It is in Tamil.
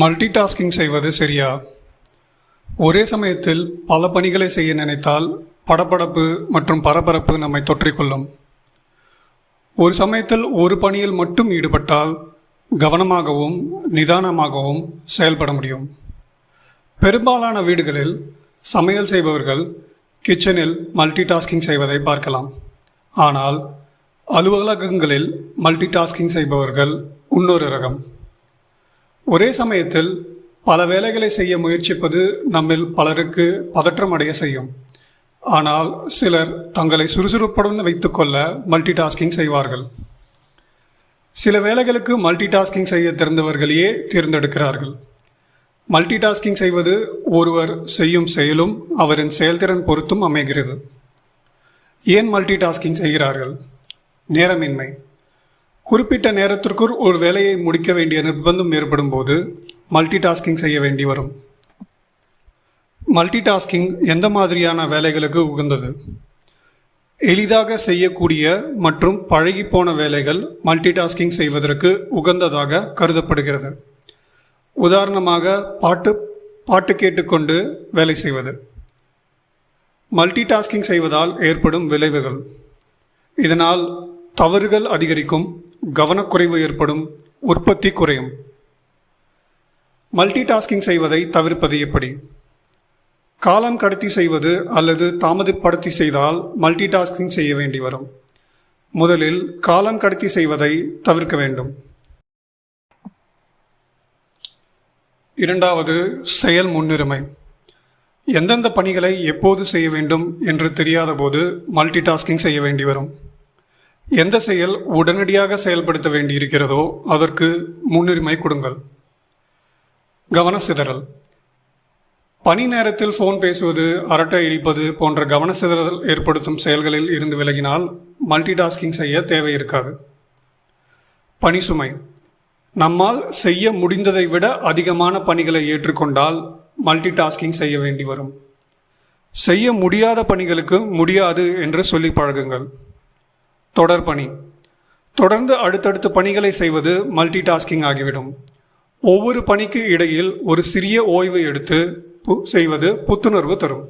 மல்டி டாஸ்கிங் செய்வது சரியா? ஒரே சமயத்தில் பல பணிகளை செய்ய நினைத்தால் படபடப்பு மற்றும் பரபரப்பு நம்மை தொற்றிக்கொள்ளும் ஒரு சமயத்தில் ஒரு பணியில் மட்டும் ஈடுபட்டால் கவனமாகவும் நிதானமாகவும் செயல்பட முடியும். பெரும்பாலான வீடுகளில் சமையல் செய்பவர்கள் கிச்சனில் மல்டி டாஸ்கிங் செய்வதை பார்க்கலாம். ஆனால் அலுவலகங்களில் மல்டி டாஸ்கிங் செய்பவர்கள் இன்னொரு ரகம். ஒரே சமயத்தில் பல வேலைகளை செய்ய முயற்சிப்பது நம்மில் பலருக்கு பதற்றம் அடைய செய்யும். ஆனால் சிலர் தங்களை சுறுசுறுப்புடன் வைத்துக்கொள்ள மல்டி டாஸ்கிங் செய்வார்கள். சில வேலைகளுக்கு மல்டி டாஸ்கிங் செய்ய தெரிந்தவர்களையே தேர்ந்தெடுக்கிறார்கள். மல்டி டாஸ்கிங் செய்வது ஒருவர் செய்யும் செயலும் அவரின் செயல்திறன் பொறுத்தும் அமைகிறது. ஏன் மல்டி டாஸ்கிங் செய்கிறார்கள்? நேரமின்மை. குறிப்பிட்ட நேரத்திற்குள் ஒரு வேலையை முடிக்க வேண்டிய நிர்பந்தம் ஏற்படும் போது மல்டி டாஸ்கிங் செய்ய வேண்டி வரும். மல்டி டாஸ்கிங் எந்த மாதிரியான வேலைகளுக்கு உகந்தது? எளிதாக செய்யக்கூடிய மற்றும் பழகிப்போன வேலைகள் மல்டி டாஸ்கிங் செய்வதற்கு உகந்ததாக கருதப்படுகிறது. உதாரணமாக பாட்டு பாட்டு கேட்டுக்கொண்டு வேலை செய்வது. மல்டி டாஸ்கிங் செய்வதால் ஏற்படும் விளைவுகள். இதனால் தவறுகள் அதிகரிக்கும். கவனக்குறைவு ஏற்படும் உற்பத்தி குறையும். மல்டி டாஸ்கிங் செய்வதை தவிர்ப்பது எப்படி? காலம் கடத்தி செய்வது அல்லது தாமதப்படுத்தி செய்தால் மல்டி டாஸ்கிங் செய்ய வேண்டி வரும். முதலில் காலம் கடத்தி செய்வதை தவிர்க்க வேண்டும். இரண்டாவது செயல் முன்னுரிமை. எந்தெந்த பணிகளை எப்போது செய்ய வேண்டும் என்று தெரியாத போது மல்டி டாஸ்கிங் செய்ய வேண்டி வரும். எந்த செயல் உடனடியாக செயல்படுத்த வேண்டியிருக்கிறதோ அதற்கு முன்னுரிமை கொடுங்கள். கவன சிதறல். பணி நேரத்தில் ஃபோன் பேசுவது அரட்டை இடிப்பது போன்ற கவன சிதறல் ஏற்படுத்தும் செயல்களில் இருந்து விலகினால் மல்டி டாஸ்கிங் செய்ய தேவை இருக்காது. பணி சுமை. நம்மால் செய்ய முடிந்ததை விட அதிகமான பணிகளை ஏற்றுக்கொண்டால் மல்டி டாஸ்கிங் செய்ய வேண்டி வரும். செய்ய முடியாத பணிகளுக்கு முடியாது என்று சொல்லி பழகுங்கள். தொடர் பணி. தொடர்ந்து அடுத்தடுத்து பணிகளை செய்வது மல்டி டாஸ்கிங் ஆகிவிடும். ஒவ்வொரு பணிக்கு இடையில் ஒரு சிறிய ஓய்வு எடுத்து பு செய்வது புத்துணர்வு தரும்.